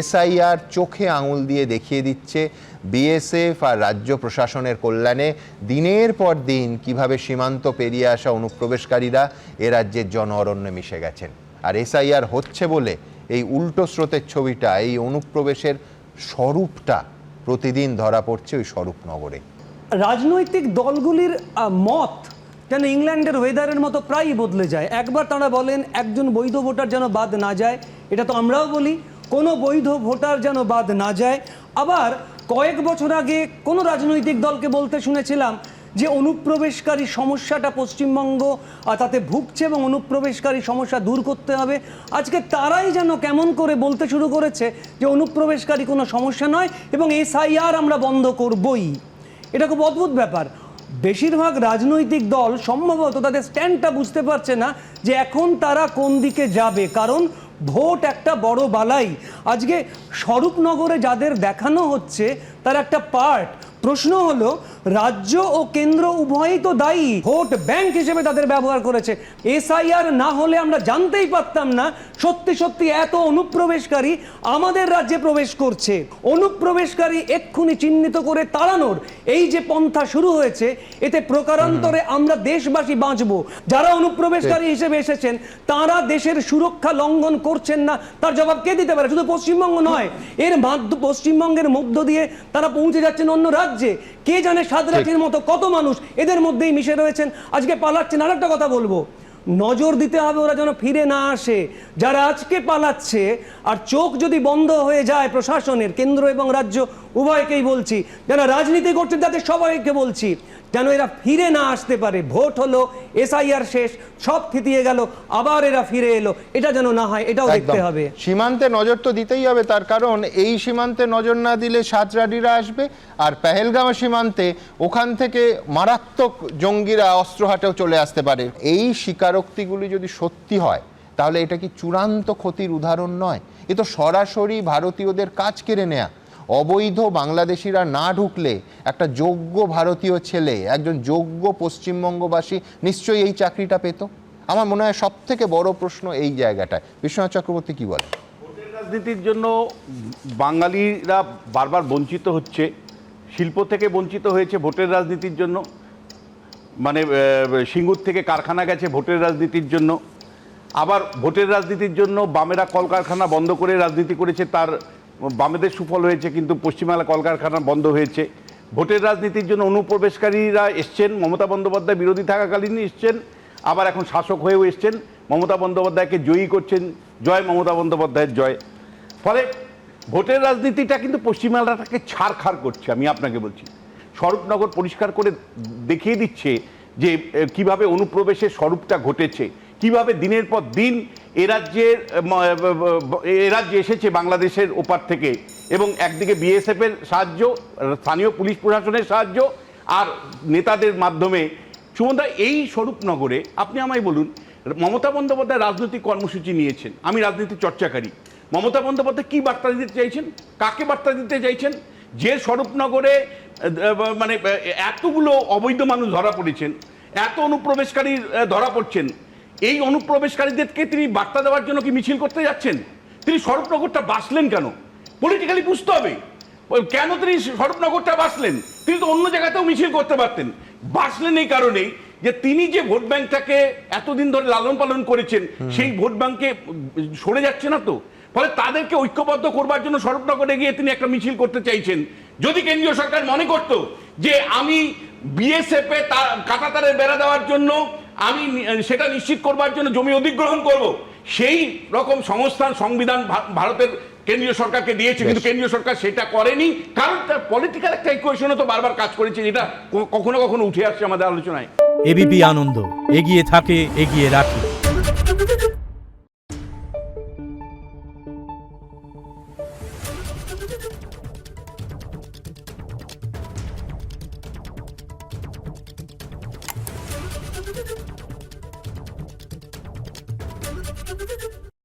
SIR চোখে আঙুল দিয়ে দেখিয়ে দিচ্ছে বিএসএফ আর রাজ্য প্রশাসনের কল্যাণে। দিনের পর দিন কীভাবে সীমান্ত পেরিয়ে আসা অনুপ্রবেশকারীরা এ রাজ্যের জন অরণ্যে মিশে গেছেন। আর এসআইআর হচ্ছে বলে এই উল্টো স্রোতের ছবিটা, এই অনুপ্রবেশের স্বরূপটা প্রতিদিন ধরা পড়ছে ওই স্বরূপনগরে। রাজনৈতিক দলগুলির মত যেন ইংল্যান্ডের ওয়েদারের মতো প্রায়ই বদলে যায়। একবার তারা বলেন, একজন বৈধ ভোটার যেন বাদ না যায়, এটা তো আমরাও বলি। কোনো বৈধ ভোটার যেন বাদ না যায়। আবার কয়েক বছর আগে কোনো রাজনৈতিক দলকে বলতে শুনেছিলাম যে অনুপ্রবেশকারী সমস্যাটা পশ্চিমবঙ্গ তাতে ভুগছে এবং অনুপ্রবেশকারী সমস্যা দূর করতে হবে। আজকে তারাই যেন কেমন করে বলতে শুরু করেছে যে অনুপ্রবেশকারী কোনো সমস্যা নয় এবং এসআইআর আমরা বন্ধ করবই। এটা খুব অদ্ভুত ব্যাপার। বেশিরভাগ রাজনৈতিক দল সম্ভবত তাদের স্ট্যান্ডটা বুঝতে পারছে না যে এখন তারা কোন দিকে যাবে। কারণ ভোট একটা বড় বালাই। আজকে স্বরূপনগরে যাদের দেখানো হচ্ছে তার একটা পার্ট প্রশ্ন হলো রাজ্য ও কেন্দ্র উভয়ই তো দায়ী। ভোট ব্যাংক হিসেবে তাদের ব্যবহার করেছে। এসআইআর না হলে আমরা জানতেই পারতাম না সত্যি সত্যি এত অনুপ্রবেশকারী আমাদের রাজ্যে প্রবেশ করছে। অনুপ্রবেশকারী এক্ষুনি চিহ্নিত করে তাড়ানোর। এই যে পন্থা শুরু হয়েছে এতে প্রকারান্তরে আমরা দেশবাসী বাঁচব। যারা অনুপ্রবেশকারী হিসেবে এসেছেন তারা দেশের সুরক্ষা লঙ্ঘন করছেন না। তার জবাব কে দিতে পারে? শুধু পশ্চিমবঙ্গ নয়। এর মাধ্য পশ্চিমবঙ্গের মধ্য দিয়ে তারা পৌঁছে যাচ্ছেন অন্য রাজ্যে। কে জানে সাদরাটির মতো কত মানুষ এদের মধ্যেই মিশে রয়েছেন? আজকে পালাচ্ছেন আর একটা কথা বলব। নজর দিতে হবে ওরা যেন ফিরে না আসে। যারা আজকে পালাচ্ছে আর চোখ যদি বন্ধ হয়ে যায় প্রশাসনের কেন্দ্র এবং রাজ্য উভয়কেই বলছি। যারা রাজনীতি করছেন তাদের সবাইকে বলছি। যেন এরা ফিরে না আসতে পারে। ভোট হলো এসআইআর শেষ সব থিতিয়ে গেল আবার এরা ফিরে এলো। এটা যেন না হয় এটাও দেখতে হবে। সীমান্তে নজর তো দিতেই হবে তার কারণ এই সীমান্তে নজর না দিলে সাতরাডিরা আসবে আর পেহেলগাঁও সীমান্তে ওখান থেকে মারাত্মক জঙ্গিরা অস্ত্র হাটেও চলে আসতে পারে। এই স্বীকারোক্তিগুলি যদি সত্যি হয় তাহলে এটা কি চূড়ান্ত ক্ষতির উদাহরণ নয়? এ তো সরাসরি ভারতীয়দের কাজ কেড়ে নেয়া। অবৈধ বাংলাদেশিরা না ঢুকলে একটা যোগ্য ভারতীয় ছেলে, একজন যোগ্য পশ্চিমবঙ্গবাসী নিশ্চয়ই এই চাকরিটা পেত? আমার মনে হয় সব থেকে বড় প্রশ্ন এই জায়গাটায়। বিশ্বনাথ চক্রবর্তী কি বলে রাজনীতির জন্য বাঙালিরা বারবার বঞ্চিত হচ্ছে, শিল্প থেকে বঞ্চিত হয়েছে ভোটের রাজনীতির জন্য মানে সিঙ্গুর থেকে কারখানা গেছে ভোটের রাজনীতির জন্য। আবার ভোটের রাজনীতির জন্য বামেরা কলকারখানা বন্ধ করে রাজনীতি করেছে, তার বামেদের সুফল হয়েছে, কিন্তু পশ্চিমবাংলা কলকারখানা বন্ধ হয়েছে। ভোটের রাজনীতির জন্য অনুপ্রবেশকারীরা এসছেন, মমতা বন্দ্যোপাধ্যায় বিরোধী থাকাকালীন এসছেন, আবার এখন শাসক হয়েও এসছেন। মমতা বন্দ্যোপাধ্যায়কে জয়ী করছেন, জয় মমতা বন্দ্যোপাধ্যায়ের জয়। ফলে ভোটের রাজনীতিটা কিন্তু পশ্চিমবাংলাটাকে ছাড়খাড় করছে, আমি আপনাকে বলছি। স্বরূপনগর পরিষ্কার করে দেখিয়ে দিচ্ছে যে কীভাবে অনুপ্রবেশের স্বরূপটা ঘটেছে, কীভাবে দিনের পর দিন এ রাজ্যের, এ রাজ্যে এসেছে বাংলাদেশের ওপার থেকে এবং একদিকে বিএসএফ এর সাহায্য, স্থানীয় পুলিশ প্রশাসনের সাহায্য আর নেতাদের মাধ্যমে। সুমনদা এই স্বরূপনগরে আপনি আমায় বলুন, মমতা বন্দ্যোপাধ্যায় রাজনৈতিক কর্মসূচি নিয়েছেন, আমি রাজনীতি চর্চাকারী। মমতা বন্দ্যোপাধ্যায় কি বার্তা দিতে চাইছেন? কাকে বার্তা দিতে চাইছেন? যে স্বরূপনগরে মানে এতগুলো অবৈধ মানুষ ধরা পড়েছেন, এত অনুপ্রবেশকারী ধরা পড়ছেন এই অনুপ্রবেশকারীদেরকে তিনি বার্তা দেওয়ার জন্য কি মিছিল করতে যাচ্ছেন? তিনি স্বরূপনগরটা বাসলেন কেন? পলিটিক্যালি বুঝতে হবে। কেন তিনি স্বরূপনগরটা বাসলেন তিনি তো অন্য জায়গাতেও মিছিল করতে পারতেন। বাসলেন এই কারণেই যে তিনি যে ভোট ব্যাংকটাকে এতদিন ধরে লালন পালন করেছেন সেই ভোট ব্যাংকে সরে যাচ্ছে না তো? ফলে তাদেরকে ঐক্যবদ্ধ করবার জন্য স্বরূপনগরে গিয়ে তিনি একটা মিছিল করতে চাইছেন। যদি কেন্দ্রীয় সরকার মনে করত যে আমি বিএসএফ এ কাটাতারে বেড়া দেওয়ার জন্য আমি সেটা নিশ্চিত করবার জন্য জমি অধিগ্রহণ করব। সেই রকম সংস্থান সংবিধান ভারতের কেন্দ্রীয় সরকারকে দিয়েছে কিন্তু কেন্দ্রীয় সরকার সেটা করেনি। কারণ তার পলিটিক্যাল একটা ইকুয়েশনে তো বারবার কাজ করেছে যেটা কখনো কখনো উঠে আসছে আমাদের আলোচনায়। এবিপি আনন্দ এগিয়ে থাকে এগিয়ে রাখে।